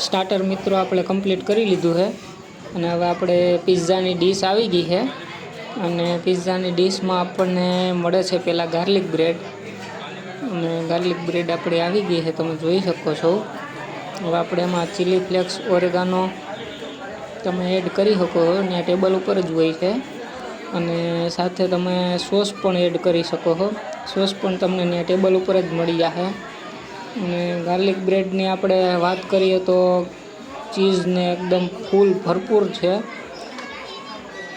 Starter મિત્રો આપણે complete કરી લીધું છે. અને હવે આપણે પિઝાની ડીશ આવી ગઈ છે. અને પિઝાની ડીશમાં આપણને મળે છે પહેલાં ગાર્લિક બ્રેડ અને ગાર્લિક બ્રેડ આપણી આવી ગઈ છે, તમે જોઈ શકો છો. હવે આપણે એમાં ચીલી ફ્લેક્સ ઓરેગાનો તમે એડ કરી શકો ને ટેબલ ઉપર જ હોય છે. અને સાથે તમે સોસ પણ એડ કરી શકો છો. સોસ પણ તમને ત્યાં ટેબલ ઉપર જ મળી જશે. અને ગાર્લિક બ્રેડની આપણે વાત કરીએ તો ચીઝને એકદમ ફૂલ ભરપૂર છે.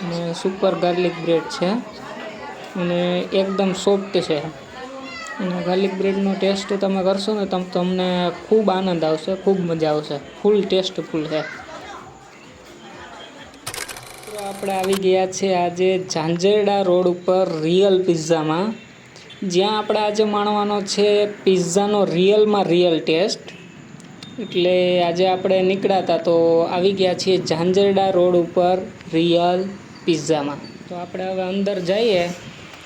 અને સુપર ગાર્લિક બ્રેડ છે. અને એકદમ સોફ્ટ છે. અને ગાર્લિક બ્રેડનો ટેસ્ટ તમે કરશો ને તમ, તમને ખૂબ આનંદ આવશે, ખૂબ મજા આવશે. ફૂલ ટેસ્ટફુલ છે. આપણે આવી ગયા છે આજે ઝાંઝરડા રોડ ઉપર રિયલ પિઝામાં જ્યાં આપણે આજે માણવાનો છે પિઝાનો રિયલમાં રિયલ ટેસ્ટ. એટલે આજે આપણે નીકળ્યા હતા તો આવી ગયા છીએ ઝાંઝરડા રોડ ઉપર રિયલ પિઝામાં. તો આપણે હવે અંદર જઈએ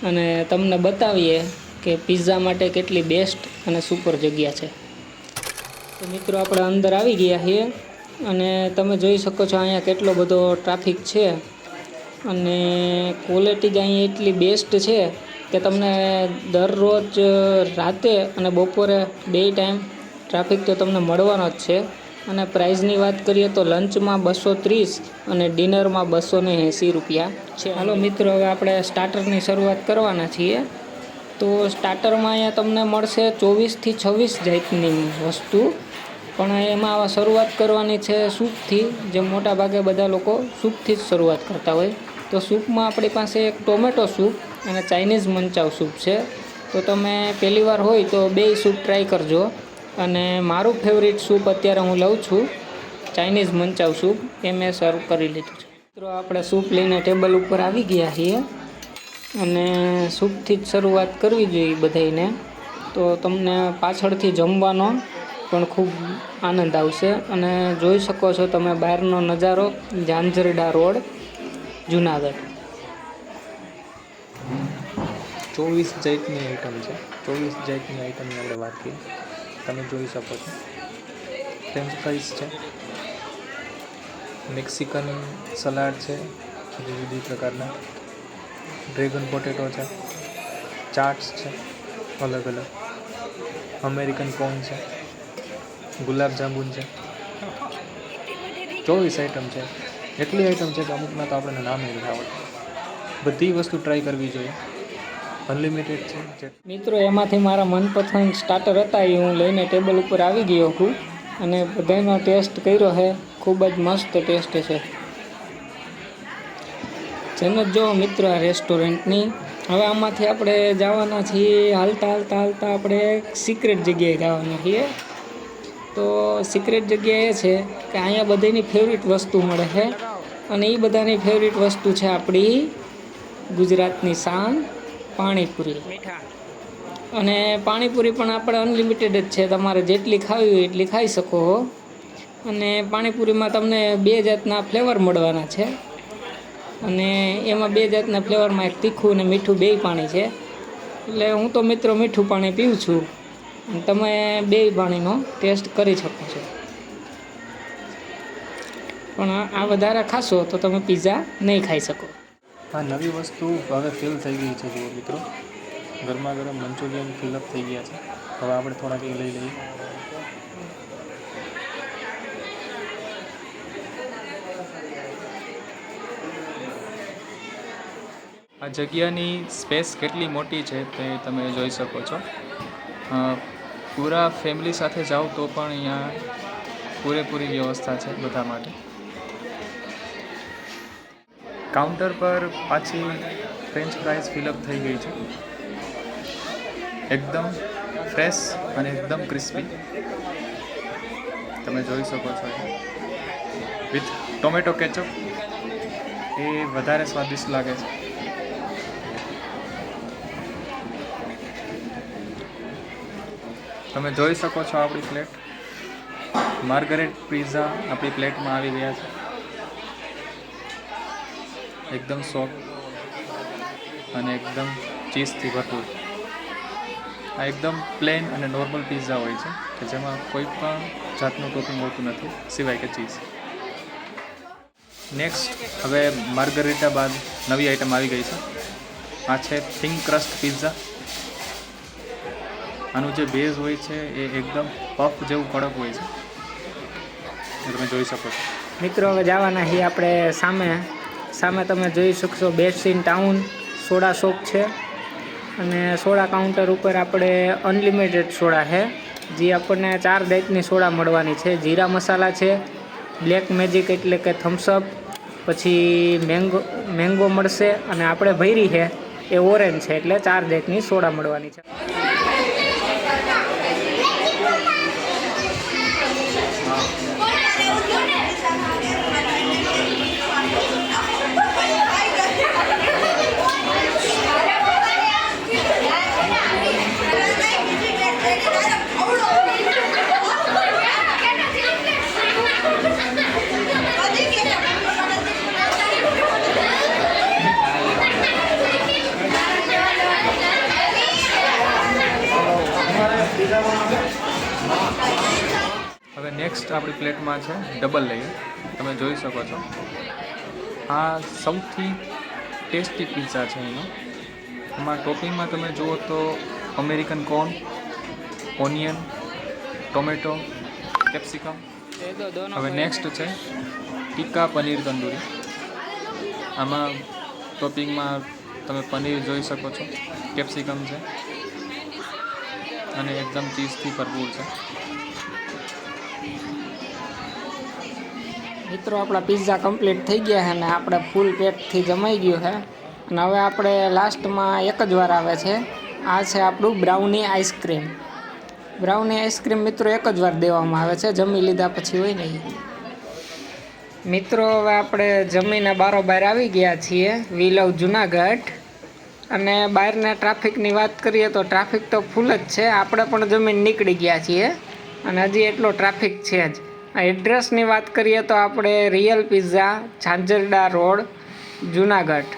અને તમને બતાવીએ કે પિઝા માટે કેટલી બેસ્ટ અને સુપર જગ્યા છે. તો મિત્રો આપણે અંદર આવી ગયા છીએ અને તમે જોઈ શકો છો અહીંયા કેટલો બધો ટ્રાફિક છે. અને ક્વોલિટી જ અહીં એટલી બેસ્ટ છે કે તમને દરરોજ રાતે અને બપોરે બે ટાઈમ ટ્રાફિક તો તમને મળવાનો જ છે. અને પ્રાઇઝની વાત કરીએ તો લંચમાં બસો ત્રીસ અને ડિનરમાં બસો ને એંસી રૂપિયા છે. હાલો મિત્રો, હવે આપણે સ્ટાર્ટરની શરૂઆત કરવાના છીએ. તો સ્ટાર્ટરમાં અહીંયા તમને મળશે ચોવીસથી છવ્વીસ જાતની વસ્તુ. પણ એમાં શરૂઆત કરવાની છે સૂપથી. જે મોટાભાગે બધા લોકો સૂપથી જ શરૂઆત કરતા હોય. તો સૂપમાં આપણી પાસે એક ટોમેટો સૂપ અને ચાઇનીઝ મંચાવ સૂપ છે. તો તમે પહેલી વાર હોય તો બે સૂપ ટ્રાય કરજો. અને મારું ફેવરિટ સૂપ અત્યારે હું લઉં છું, ચાઇનીઝ મંચાવ સૂપ. એ મેં સર્વ કરી લીધું છે. મિત્રો, આપણે સૂપ લઈને ટેબલ ઉપર આવી ગયા છીએ. અને સૂપથી જ શરૂઆત કરવી જોઈએ બધાને તો તમને પાછળથી જમવાનો પણ ખૂબ આનંદ આવશે. અને જોઈ શકો છો તમે બહારનો નજારો, ઝાંઝરડા રોડ. જુનાગઢ. ચોવીસ જાતની આઈટમ છે. ચોવીસ જાતની આઈટમની આપણે વાત કરીએ. તમે જોઈ શકો છો. ફ્રેન્ચ ફ્રાઈઝ છે. મેક્સિકન સલાડ છે. જુદી જુદી પ્રકારના. ડ્રેગન પોટેટો છે. ચાટ્સ છે. અલગ અલગ. અમેરિકન કોર્ન છે. ગુલાબ જાંબુન છે. ચોવીસ આઈટમ છે. એટલી આઈટમ છે કે અમુકના તો આપણને નામ નથી આવડતું બધી વસ્તુ ટ્રાય કરવી જોઈએ. અનલિમિટેડ છે મિત્રો, એમાંથી મારા મનપસંદ સ્ટાર્ટર હતા એ હું લઈને ટેબલ ઉપર આવી ગયો છું. અને બધાનો ટેસ્ટ કર્યો છે. ખૂબ જ મસ્ત ટેસ્ટ છે. જેમ જ મિત્રો રેસ્ટોરન્ટની હવે આમાંથી આપણે જવાના છીએ. હાલતા હાલતા હાલતા આપણે સિક્રેટ જગ્યાએ જવાના છીએ. તો સિક્રેટ જગ્યા એ છે કે અહીંયા બધાની ફેવરિટ વસ્તુ મળે છે. અને એ બધાની ફેવરિટ વસ્તુ છે આપણી ગુજરાતની શાન, પાણીપુરી. અને પાણીપુરી પણ આપણે અનલિમિટેડ જ છે. તમારે જેટલી ખાવી હોય એટલી ખાઈ શકો અને પાણીપુરીમાં તમને બે જાતના ફ્લેવર મળવાના છે. અને એમાં બે જાતના ફ્લેવરમાં એક તીખું અને મીઠું બેય પાણી છે. એટલે હું તો મિત્રો મીઠું પાણી પીઉં છું. તમે બેય પાણીનો ટેસ્ટ કરી શકો છો. પણ આ વધારે ખાશો તો તમે પિઝા નહીં ખાઈ શકો. આ નવી વસ્તુ હવે ફિલ થઈ ગઈ છે જુઓ મિત્રો. ગરમા ગરમ મંચુરિયન ફિલઅપ થઈ ગયા છે. હવે આપણે થોડાક એ લઈ લઈએ. આ જગ્યાની સ્પેસ કેટલી મોટી છે તે તમે જોઈ શકો છો. પૂરા ફેમિલી સાથે જાઓ તો પણ અહીંયા પૂરેપૂરી વ્યવસ્થા છે બધા માટે. કાઉન્ટર પર પાછી ફ્રેન્ચ ફ્રાઈઝ ફિલઅપ થઈ ગઈ છે. એકદમ ફ્રેશ અને એકદમ ક્રિસ્પી તમે જોઈ શકો છો વિથ ટોમેટો કેચઅપ એ વધારે સ્વાદિષ્ટ લાગે છે. તમે જોઈ શકો છો આપણી પ્લેટ માર્ગરેટ પિઝા આપણી પ્લેટમાં આવી ગયા છે. એકદમ સોફ્ટ અને એકદમ ચીઝથી ભરપૂર. આ એકદમ પ્લેન અને નોર્મલ પિઝા હોય છે, કે જેમાં કોઈ પણ જાતનું ટોપિંગ હોતું નથી, સિવાય કે ચીઝ નેક્સ્ટ હવે માર્ગરેટા બાદ નવી આઈટમ આવી ગઈ છે. આ છે થિંક ક્રસ્ટ પિઝા આનું જે બેઝ હોય છે એ એકદમ પફ જેવું કડક હોય છે. તમે જોઈ શકો છો. મિત્રો, હવે જવાના છીએ આપણે સામે. સામે તમે જોઈ શકશો બેસ્ટ ટાઉન સોડા શોપ છે. અને સોડા કાઉન્ટર ઉપર આપણે અનલિમિટેડ સોડા છે. જે આપણને ચાર ટાઈપની સોડા મળવાની છે. જીરા મસાલા છે બ્લેક મેજિક એટલે કે થમ્સઅપ પછી મેંગો મેંગો મળશે, અને આપણે ભૈરી છે, એ ઓરેન્જ છે, એટલે ચાર જાતની સોડા મળવાની છે. આપણી પ્લેટમાં છે ડબલ લેયર તમે જોઈ શકો છો. આ સૌથી ટેસ્ટી પિઝા છે એનો. એમાં ટોપિંગમાં તમે જુઓ તો American corn onion tomato capsicum હવે નેક્સ્ટ છે ટીકા પનીર તંદૂરી આમાં ટોપિંગમાં તમે પનીર જોઈ શકો છો. કેપ્સિકમ છે. અને એકદમ ચીઝથી ભરપૂર છે. મિત્રો, આપણા પિઝા કમ્પ્લીટ થઈ ગયા છે ને આપણે ફૂલ પેટથી જમાઈ ગયું છે. અને હવે આપણે લાસ્ટમાં એક જ વાર આવે છે. આ છે આપણું બ્રાઉની આઈસ્ક્રીમ બ્રાઉની આઈસ્ક્રીમ મિત્રો એક જ વાર દેવામાં આવે છે. જમી લીધા પછી હોય નહીં મિત્રો, હવે આપણે જમીને બારોબાર આવી ગયા છીએ. We love Junagadh. અને બહારના ટ્રાફિકની વાત કરીએ તો ટ્રાફિક તો ફૂલ જ છે. આપણે પણ જમીન નીકળી ગયા છીએ. અને હજી એટલો ટ્રાફિક છે જ. એડ્રેસની વાત કરીએ તો આપણે real pizza Zanzarda road Junagadh.